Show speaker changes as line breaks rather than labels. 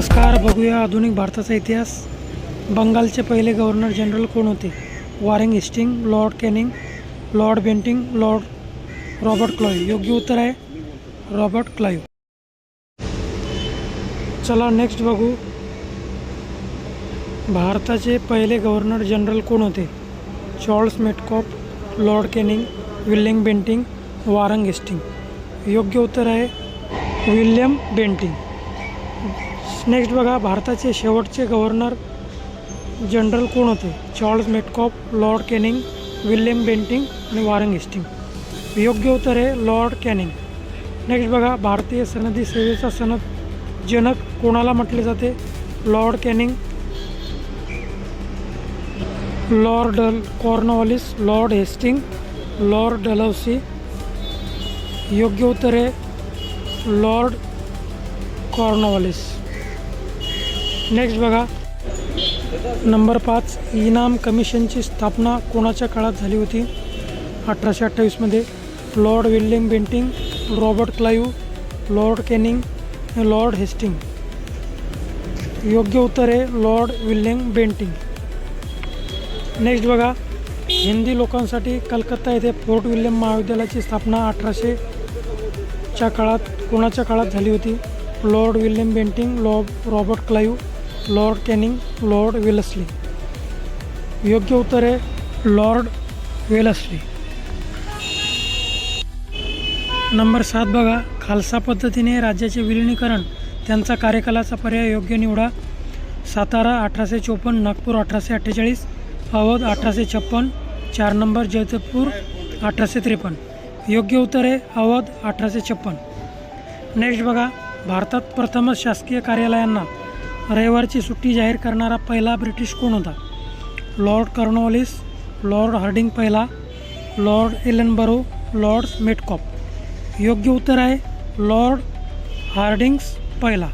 नमस्कार, बघूया आधुनिक भारताचा इतिहास. बंगालचे पहिले गव्हर्नर जनरल कोण होते? Warren Hastings, Lord Canning, Lord Bentinck, Lord Robert Clive योग्य उत्तर आहे रॉबर्ट क्लाईव्ह चला नेक्स्ट बघू. भारताचे पहिले गव्हर्नर जनरल कोण होते? Charles Metcalfe, Lord Canning, William Bentinck Warren Hastings. योग्य उत्तर आहे विल्यम बेंटिंग. नेक्स्ट बघा भारताचे शेवटचे गव्हर्नर जनरल कोण होते? Charles Metcalfe Lord Canning William Bentinck आणि वारंग हिस्टिंग. योग्य उत्तर आहे लॉर्ड कॅनिंग. नेक्स्ट बघा भारतीय सनदी सेवेचा सनद जनक कोणाला म्हटले जाते? Lord Canning Lord dull Cornwallis Lord Hastings Lord Dalhousie योग्य उत्तर आहे लॉर्ड कॉर्नवॉलिस. नेक्स्ट बघा. नंबर पाच. इनाम कमिशनची स्थापना कोणाच्या काळात झाली होती? अठराशे अठ्ठावीसमध्ये Lord William Bentinck Robert Clive Lord Canning Lord Hastings योग्य उत्तर आहे लॉर्ड विल्यम बेंटिंग नेक्स्ट बघा. हिंदी लोकांसाठी कलकत्ता येथे फोर्ट विल्यम महाविद्यालयाची स्थापना अठराशे च्या काळात कोणाच्या काळात झाली होती? Lord William Bentinck Lord Robert Clive Lord Canning Lord Wellesley. योग्य उत्तर आहे लॉर्ड वेलसली. नंबर सात बघा खालसा पद्धतीने राज्याचे विलिनीकरण त्यांचा कार्यकालाचा पर्याय योग्य निवडा. सातारा अठराशे चोपन्न नागपूर अठराशे अठ्ठेचाळीस अवध अठराशे छप्पन चार नंबर जयपूर अठराशे त्रेपन्न. योग्य उत्तर आहे अवध अठराशे छप्पन. नेक्स्ट बघा भारतात प्रथमच शासकीय कार्यालयांना रविवारची सुट्टी जाहीर करणारा पहिला ब्रिटिश कोण होता? लॉर्ड कर्नॉलिस लॉर्ड हार्डिंग पहिला लॉर्ड एलनबरो लॉर्ड मेटकॉप. योग्य उत्तर आहे लॉर्ड हार्डिंग्स पहिला.